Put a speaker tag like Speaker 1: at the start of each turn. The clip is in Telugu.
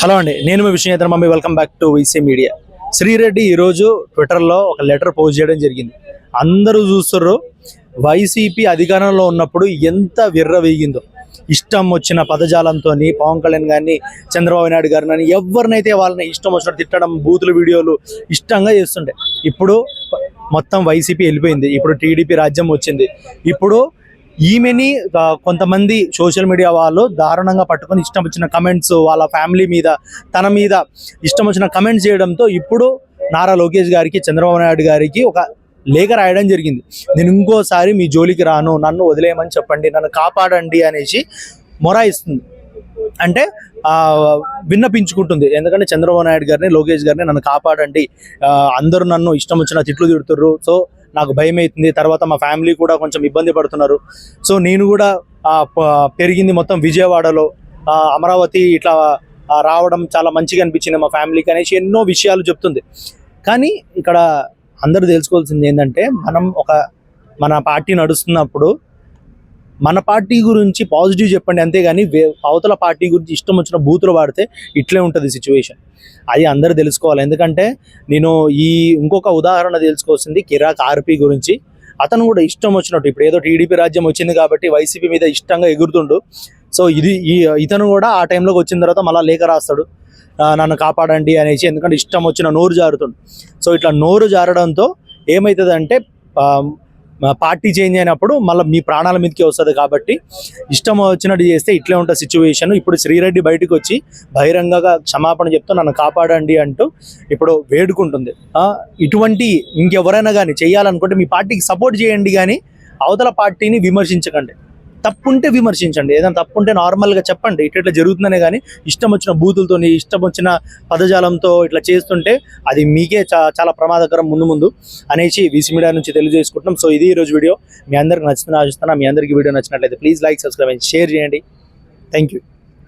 Speaker 1: హలో అండి నేను మీ Vishnuyendra mummy welcome back to YC media Sri Reddy ఈరోజు ట్విట్టర్లో ఒక లెటర్ పోస్ట్ చేయడం జరిగింది. అందరూ చూస్తుర్రు వైసీపీ అధికారంలో ఉన్నప్పుడు ఎంత విర్రవీగిందో ఇష్టం వచ్చిన పదజాలంతో పవన్ కళ్యాణ్ గారిని చంద్రబాబు నాయుడు గారిని అని ఎవరినైతే వాళ్ళని ఇష్టం వచ్చినట్టు తిట్టడం బూతులు వీడియోలు ఇష్టంగా చేస్తుండే. ఇప్పుడు మొత్తం వైసీపీ వెళ్ళిపోయింది. ఇప్పుడు టీడీపీ రాజ్యం వచ్చింది. ఇప్పుడు ఈమెని కొంతమంది సోషల్ మీడియా వాళ్ళు దారుణంగా పట్టుకొని ఇష్టం వచ్చిన కమెంట్స్ వాళ్ళ ఫ్యామిలీ మీద తన మీద ఇష్టం వచ్చిన కమెంట్స్ చేయడంతో ఇప్పుడు నారా లోకేష్ గారికి చంద్రబాబు నాయుడు గారికి ఒక లేఖ రాయడం జరిగింది. నేను ఇంకోసారి మీ జోలికి రాను నన్ను వదిలేయమని చెప్పండి నన్ను కాపాడండి అనేసి మొరాయిస్తుంది. అంటే విన్నపించుకుంటుంది. ఎందుకంటే చంద్రబాబు నాయుడు గారిని లోకేష్ గారిని నన్ను కాపాడండి అందరూ నన్ను ఇష్టం వచ్చిన తిట్లు తిడుతుర్రు. సో నాకు భయం అవుతుంది తర్వాత మా ఫ్యామిలీ కూడా కొంచెం ఇబ్బంది పడుతున్నారు. సో నేను కూడా పెరిగింది మొత్తం విజయవాడలో. అమరావతి ఇట్లా రావడం చాలా మంచిగా అనిపించింది మా ఫ్యామిలీకి అనేసి ఎన్నో విషయాలు చెప్తుంది. కానీ ఇక్కడ అందరూ తెలుసుకోవాల్సింది ఏంటంటే మనం ఒక మన పార్టీ నడుస్తున్నప్పుడు మన పార్టీ గురించి పాజిటివ్ చెప్పండి అంతేగాని అవతల పార్టీ గురించి ఇష్టం వచ్చిన బూతులు వాడితే ఇట్లే ఉంటుంది సిచ్యువేషన్ అది అందరూ తెలుసుకోవాలి. ఎందుకంటే నేను ఈ ఇంకొక ఉదాహరణ తెలుసుకోవాల్సింది కిరాక్ ఆర్పి గురించి. అతను కూడా ఇష్టం వచ్చినట్టు ఇప్పుడు ఏదో టీడీపీ రాజ్యం వచ్చింది కాబట్టి వైసీపీ మీద ఇష్టంగా ఎగురుతుండు. సో ఇది ఈ ఇతను కూడా ఆ టైంలోకి వచ్చిన తర్వాత మళ్ళీ లేఖ రాస్తాడు. నన్ను కాపాడండి అనేసి. ఎందుకంటే ఇష్టం వచ్చిన నోరు జారుతుండు. సో ఇట్లా నోరు జారడంతో ఏమవుతుందంటే అంటే పార్టీ చేంజ్ అయినప్పుడు మళ్ళీ మీ ప్రాణాల మీదకి వస్తుంది కాబట్టి ఇష్టం వచ్చినట్టు చేస్తే ఇట్లే ఉంటుంది సిచ్యువేషన్ ఇప్పుడు శ్రీరెడ్డి బయటకు వచ్చి బహిరంగంగా క్షమాపణ చెప్తూ నన్ను కాపాడండి అంటూ ఇప్పుడు వేడుకుంటుంది. ఇటువంటి ఇంకెవరైనా కానీ చేయాలనుకుంటే మీ పార్టీకి సపోర్ట్ చేయండి కానీ అవతల పార్టీని విమర్శించకండి. తప్పుంటే విమర్శించండి. ఏదైనా తప్పుంటే నార్మల్గా చెప్పండి. ఇట్లా ఇట్లా జరుగుతుందనే కానీ ఇష్టం వచ్చిన బూతులతో ఇష్టం వచ్చిన పదజాలంతో ఇట్లా చేస్తుంటే అది మీకే చా- చాలా ప్రమాదకరం ముందు ముందు అనేసి వీసీ మీడియా నుంచి తెలియజేసుకుంటున్నాం. సో ఇది ఈ రోజు వీడియో. మీ అందరికి నచ్చుతున్నా ఆశిస్తున్నా. మీ అందరికీ వీడియో నచ్చినట్లయితే please like subscribe and share చేయండి. Thank you